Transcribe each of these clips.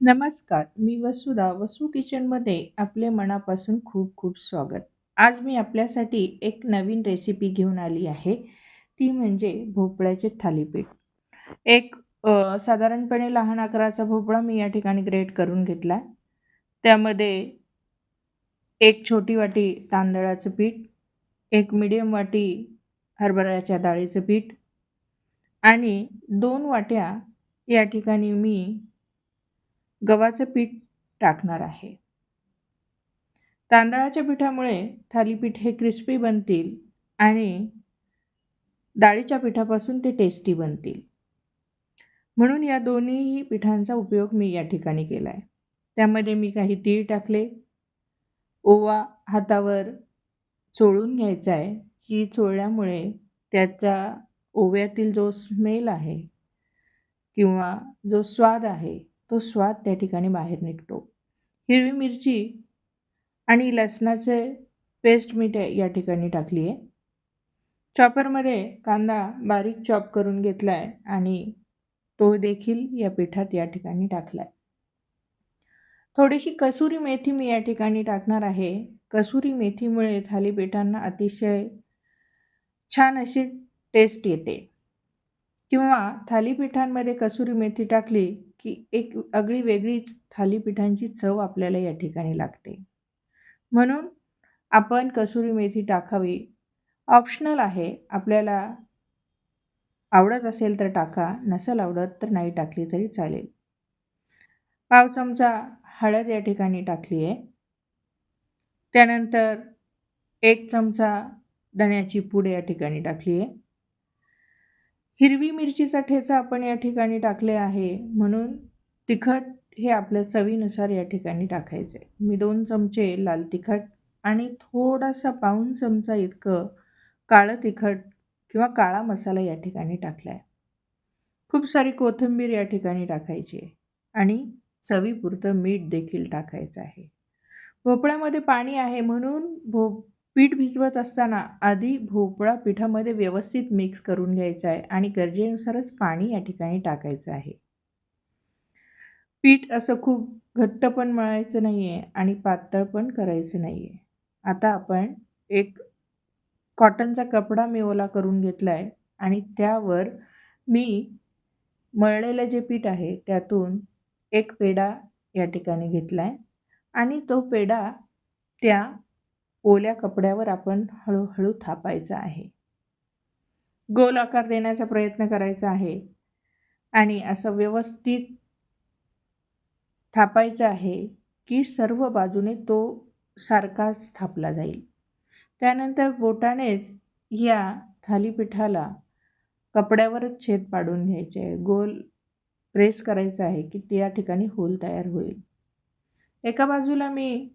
नमस्कार मी वसुधा वसू किचनमध्ये आपले मनापासून खूप खूप स्वागत. आज मी आपल्यासाठी एक नवीन रेसिपी घेऊन आली आहे. ती म्हणजे भोपळ्याचे थालीपीठ. एक साधारणपणे लहान आकाराचा भोपळा मी या ठिकाणी ग्रेट करून घेतला. त्यामध्ये एक छोटी वाटी तांदळाचं पीठ एक मिडियम वाटी हरभऱ्याच्या डाळीचं पीठ आणि दोन वाट्या या ठिकाणी मी गव्हाचं पीठ टाकणार आहे. तांदळाच्या पिठामुळे थालीपीठ हे क्रिस्पी बनतील आणि डाळीच्या पिठापासून ते टेस्टी बनतील. म्हणून या दोन्ही पिठांचा उपयोग मी या ठिकाणी केला आहे. त्यामध्ये मी काही तीळ टाकले. ओवा हातावर चोळून घ्यायचा आहे. की चोळल्यामुळे त्याचा ओव्यातील जो स्मेल आहे किंवा जो स्वाद आहे तो स्वाद त्या ठिकाणी बाहेर निघतो. हिरवी मिरची आणि लसणाचे पेस्ट मी ते या ठिकाणी टाकली आहे चॉपरमध्ये कांदा बारीक चॉप करून घेतला आहे आणि तो देखील या पिठात या ठिकाणी टाकला आहे थोडीशी कसुरी मेथी मी या ठिकाणी टाकणार आहे. कसुरी मेथीमुळे थालीपीठांना अतिशय छान अशी टेस्ट येते. किंवा थालीपीठांमध्ये कसुरी मेथी टाकली की एक आगळी वेगळीच थालीपीठांची चव आपल्याला या ठिकाणी लागते. म्हणून आपण कसुरी मेथी टाकावी. ऑप्शनल आहे आपल्याला आवडत असेल तर टाका नसेल आवडत तर नाही टाकली तरी चालेल. पाव चमचा हळद या ठिकाणी टाकली आहे त्यानंतर एक चमचा धण्याची पूड या ठिकाणी टाकली आहे हिरवी मिरचीचा ठेचा आपण या ठिकाणी टाकले आहे. म्हणून तिखट हे आपल्या चवीनुसार या ठिकाणी टाकायचं. आहे मी दोन चमचे लाल तिखट आणि थोडासा पाऊन चमचा इतकं काळं तिखट किंवा काळा मसाला या ठिकाणी टाकला आहे खूप सारी कोथिंबीर या ठिकाणी टाकायची आहे आणि चवीपुरतं मीठ देखील टाकायचं आहे. भोपळ्यामध्ये पाणी आहे म्हणून भो पीठ भिजवत असताना आधी भोपळा पिठामध्ये व्यवस्थित मिक्स करून घ्यायचा आहे आणि गरजेनुसारच पाणी या ठिकाणी टाकायचं आहे. पीठ असं खूप घट्ट पण मळायचं नाही आहे आणि पातळ पण करायचं नाही आहे आता आपण एक कॉटनचा कपडा मी ओला करून घेतला आहे आणि त्यावर मी मळलेलं जे पीठ आहे त्यातून एक पेढा या ठिकाणी घेतला आहे आणि तो पेढा त्या ओल्या कपड्यावर आपण हळूहळू थापायचं आहे. गोल आकार देण्याचा प्रयत्न करायचा आहे. आणि असं व्यवस्थित थापायचं आहे की सर्व बाजूने तो सारखाच थापला जाईल. त्यानंतर बोटानेच या थालीपीठाला कपड्यावरच छेद पाडून घ्यायचे आहे. गोल प्रेस करायचं आहे की त्या ठिकाणी होल तयार होईल. एका बाजूला मी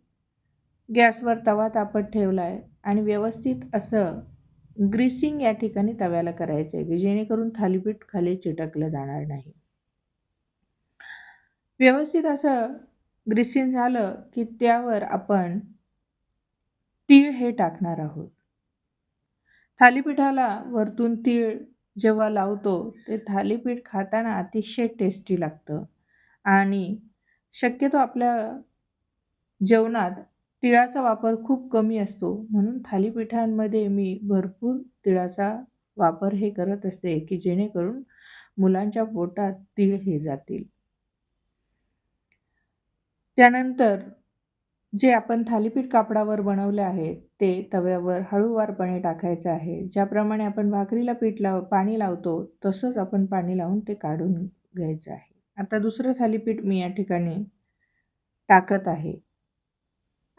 गॅसवर तवा तापत ठेवला आहे आणि व्यवस्थित असं ग्रीसिंग या ठिकाणी तव्याला करायचं आहे की जेणेकरून थालीपीठ खाली चिटकलं जाणार नाही. व्यवस्थित असं ग्रीसिंग झालं की त्यावर आपण तीळ हे टाकणार आहोत. थालीपीठाला वरतून तीळ जेव्हा लावतो ते थालीपीठ खाताना अतिशय टेस्टी लागतं आणि शक्यतो आपल्या जेवणात तिळाचा वापर खूप कमी असतो. म्हणून थालीपीठांमध्ये मी भरपूर तिळाचा वापर हे करत असते की जेणेकरून मुलांच्या पोटात तीळ हे जातील. त्यानंतर जे आपण थालीपीठ कापडावर बनवले आहे ते तव्यावर हळूवारपणे टाकायचं आहे. ज्याप्रमाणे आपण भाकरीला पीठ लाव पाणी लावतो तसंच आपण पाणी लावून ते काढून घ्यायचं आहे. आता दुसरं थालीपीठ मी या ठिकाणी टाकत आहे.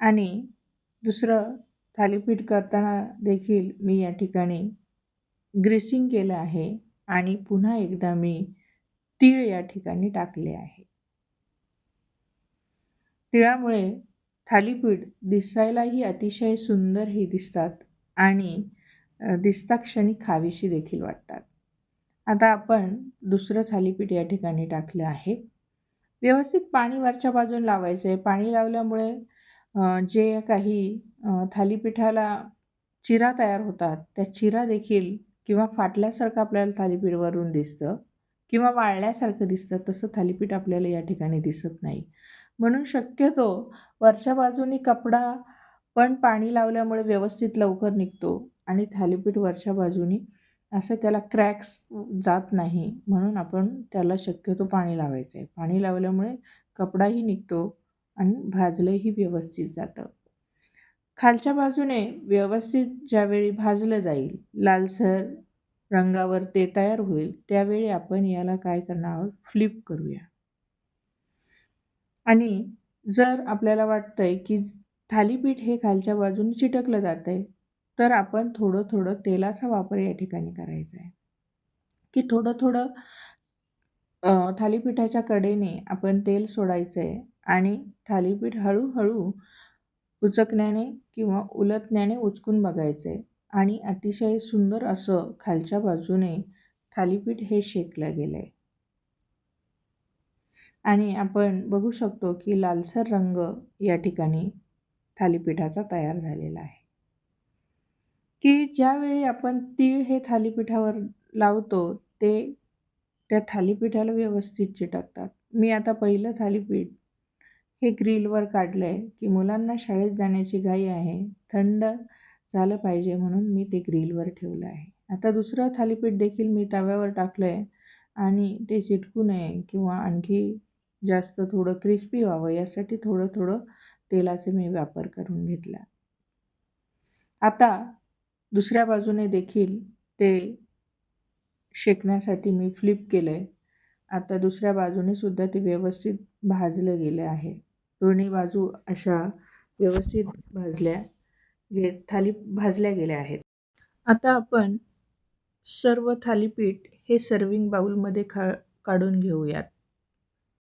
आणि दुसरं थालीपीठ करताना देखील मी या ठिकाणी ग्रेसिंग केलं आहे आणि पुन्हा एकदा मी तीळ या ठिकाणी टाकले आहे. तिळामुळे थालीपीठ दिसायलाही अतिशय सुंदरही दिसतात आणि दिसता क्षणी खावीशी देखील वाटतात. आता आपण दुसरं थालीपीठ या ठिकाणी टाकलं आहे. व्यवस्थित पाणी वरच्या बाजून लावायचं आहे पाणी लावल्यामुळे जे काही थालीपीठाला चिरा तयार होतात त्या चिरा देखील किंवा फाटल्यासारखं आपल्याला थालीपीठवरून दिसतं किंवा वाळल्यासारखं दिसतं तसं थालीपीठ आपल्याला या ठिकाणी दिसत नाही. म्हणून शक्यतो वरच्या बाजूनी कपडा पण पाणी लावल्यामुळे व्यवस्थित लवकर निघतो आणि थालीपीठ वरच्या बाजूनी असं त्याला क्रॅक्स जात नाही. म्हणून आपण त्याला शक्यतो पाणी लावायचं आहे पाणी लावल्यामुळे कपडाही निघतो आणि भाजलंही व्यवस्थित जातं. खालच्या बाजूने व्यवस्थित ज्यावेळी भाजलं जाईल लालसर रंगावर ते तयार होईल त्यावेळी आपण याला काय करणार आहोत? फ्लिप करूया. आणि जर आपल्याला वाटतंय की थालीपीठ हे खालच्या बाजूने चिटकलं जात आहे तर आपण थोडं थोडं तेलाचा वापर या ठिकाणी करायचा आहे. की थोडं थोडं थालीपीठाच्या कडेने आपण तेल सोडायचं आहे आणि थालीपीठ हळूहळू उचकण्याने किंवा उलटण्याने उचकून बघायचं आहे आणि अतिशय सुंदर असं खालच्या बाजूने थालीपीठ हे शेकलं गेलं आहे आणि आपण बघू शकतो की लालसर रंग या ठिकाणी थालीपीठाचा तयार झालेला आहे. की ज्यावेळी आपण तीळ हे थालीपीठावर लावतो ते त्या थालीपीठाला व्यवस्थित चिटकतात. मी आता पहिलं थालीपीठ हे ग्रिलवर काढलं आहे की मुलांना शाळेत जाण्याची घाई आहे. थंड झालं पाहिजे म्हणून मी ते ग्रिलवर ठेवलं आहे. आता दुसरं थालीपीठ देखील मी तव्यावर टाकलं आहे आणि ते चिटकू नये किंवा आणखी जास्त थोडं क्रिस्पी व्हावं यासाठी थोडं थोडं तेलाचे मी वापर करून घेतला. आता दुसऱ्या बाजूने देखील ते शेकण्यासाठी मी फ्लिप केलं आहे आता दुसऱ्या बाजूने सुद्धा ते व्यवस्थित भाजलं गेलं आहे. दोन्ही बाजू अशा व्यवस्थित भाजल्या गे थाली भाजल्या गेल्या आहेत. आता आपण सर्व थालीपीठ हे सर्विंग बाऊलमध्ये खा काढून घेऊयात.